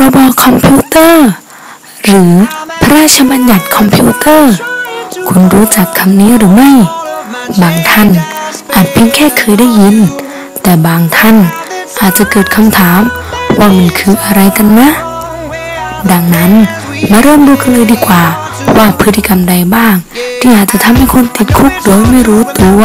รบคอมพิวเตอร์ หรือพระราชบัญญัติคอมพิวเตอร์ คุณรู้จักคำนี้หรือไม่ บางท่านอาจเพียงแค่เคยได้ยิน แต่บางท่านอาจจะเกิดคำถามว่ามันคืออะไรกันนะ ดังนั้นมาเริ่มดูกันเลยดีกว่า ว่าพฤติกรรมใดบ้าง ที่อาจจะทำให้คนติดคุกโดยไม่รู้ตัว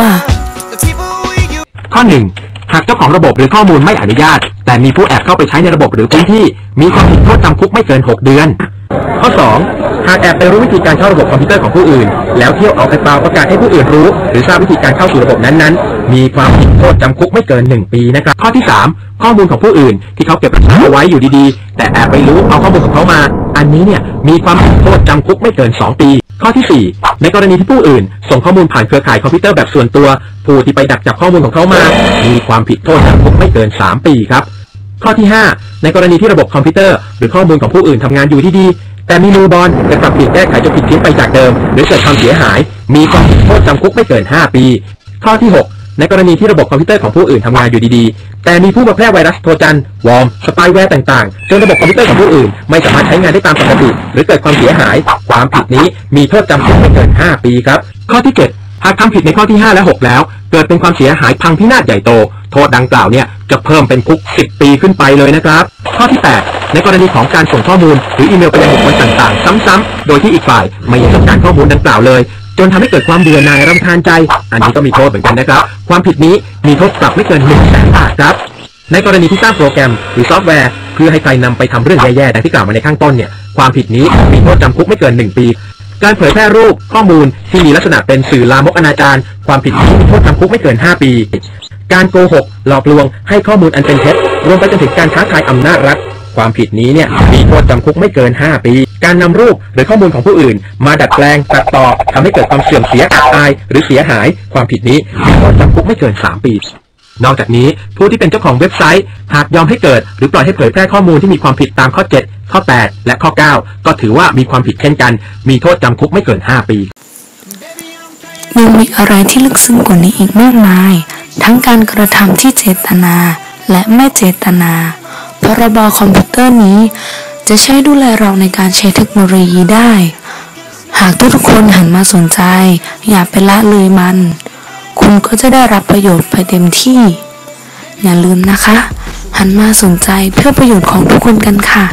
ข้อ 1 หากเจ้าของระบบหรือข้อมูลไม่อนุญาต แต่มีผู้แอบเข้าไปใช้ในระบบหรือพื้นที่ มีความผิดโทษจำคุกไม่เกิน 6 เดือน ข้อ 2 หากแอบไปรู้วิธีการเข้าระบบคอมพิวเตอร์ของผู้อื่น แล้วเที่ยวเอาไปเปล่าประกาศให้ผู้อื่นรู้ หรือทราบวิธีการเข้าสู่ระบบนั้นๆ มีความผิดโทษจำคุกไม่เกิน 1 ปีนะครับ ข้อที่ 3 ข้อมูลของผู้อื่น ที่เขาเก็บรักษาเอาไว้อยู่ดีๆ แต่แอบไปรู้เอาข้อมูลของเขามา อันนี้เนี่ยมีความผิดโทษจำคุกไม่เกิน 2 ปี ข้อทีสี่4 ในกรณีที่ผู้อื่น ส่งข้อมูลผ่านเครือข่ายคอมพิวเตอร์แบบส่วนตัว ผู้ที่ไปดักจับข้อมูลของเขามา มีความผิดโทษจำคุกไม่เกิน 3 ปีครับ ข้อที่ 5 ในกรณีที่ระบบคอมพิวเตอร์หรือข้อมูลของผู้อื่นทำงานอยู่ดีๆ แต่มีมือบอลจะปรับเปลี่ยนแก้ไขจนผิดเพี้ยนไปจากเดิม หรือเกิดความเสียหาย มีความผิดโทษจำคุกไม่เกิน 5 ปี ข้อที่ 6 ในกรณีที่ระบบคอมพิวเตอร์ของผู้อื่นทำงานอยู่ดีๆ แต่มีผู้มาแพร่ไวรัสโทรจันวอร์มสปายแวร์ต่างๆจนระบบคอมพิวเตอร์ของผู้อื่น ไม่สามารถใช้งานได้ตามปกติ หรือเกิดความเสียหาย ความผิดนี้มีโทษจำคุกไม่เกิน 5 ปีครับ ข้อที่ 7 หากทำผิดในข้อที่ 5 และ 6 แล้ว เกิดเป็นความเสียหายพังพินาศใหญ่โต โทษดังกล่าวเนี่ยจะเพิ่มเป็นคุก 10 ปีขึ้นไปเลยนะครับ ข้อที่ 8 ในกรณีของการส่งข้อมูล หรืออีเมลไปยังบุคคลต่างๆ ซ้ำๆ โดยที่อีกฝ่ายไม่ยังต้องการข้อมูลดังกล่าวเลย จนทำให้เกิดความเบื่อหน่ายรำคาญใจ อันนี้ก็มีโทษเหมือนกันนะครับ ความผิดนี้มีโทษปรับไม่เกิน1 0 0 0 0แสนบาทครับ ในกรณีที่สร้างโปรแกรมหรือซอฟต์แวร์ เพื่อให้ใครนำไปทำเรื่องแย่ๆดังที่กล่าวมาในข้างต้นเนี่ยความผิดนี้มีโทษจำคุกไม่เกิน 1 ปี การเผยแพร่รูปข้อมูลที่มีลักษณะเป็นสื่อลามกอนาจารความผิดนี้มีโทษจำคุกไม่เกิน 5 ปี การโกหก หลอกลวงให้ข้อมูลอันเป็นเท็จรวมไปจนถึงการท้าทายอำนาจรัฐ ความผิดนี้เนี่ยมีโทษจำคุกไม่เกิน 5 ปี การนำรูปหรือข้อมูลของผู้อื่น มาดัดแปลงตัดต่อทำให้เกิดความเสื่อมเสียอับอาย หรือเสียหาย ความผิดนี้มีโทษจำคุกไม่เกิน 3 ปี นอกจากนี้ผู้ที่เป็นเจ้าของเว็บไซต์ หากยอมให้เกิด หรือปล่อยให้เผยแพร่ข้อมูลที่มีความผิดตามข้อ 7 ข้อ 8 และข้อ 9 ก็ถือว่ามีความผิดเช่นกัน มีโทษจำคุกไม่เกิน 5 ปียังมีอะไรที่ลึกซึ้งกว่านี้อีกมากมาย ทั้งการกระทำที่เจตนา และไม่เจตนา พรบคอมพิวเตอร์นี้ จะใช้ดูแลเราในการใช้เทคโนโลยีได้ หากทุกคนหันมาสนใจ อย่าไปละเลยมัน คุณก็จะได้รับประโยชน์ไปเต็มที่ อย่าลืมนะคะ หันมาสนใจเพื่อประโยชน์ของทุกคนกันค่ะ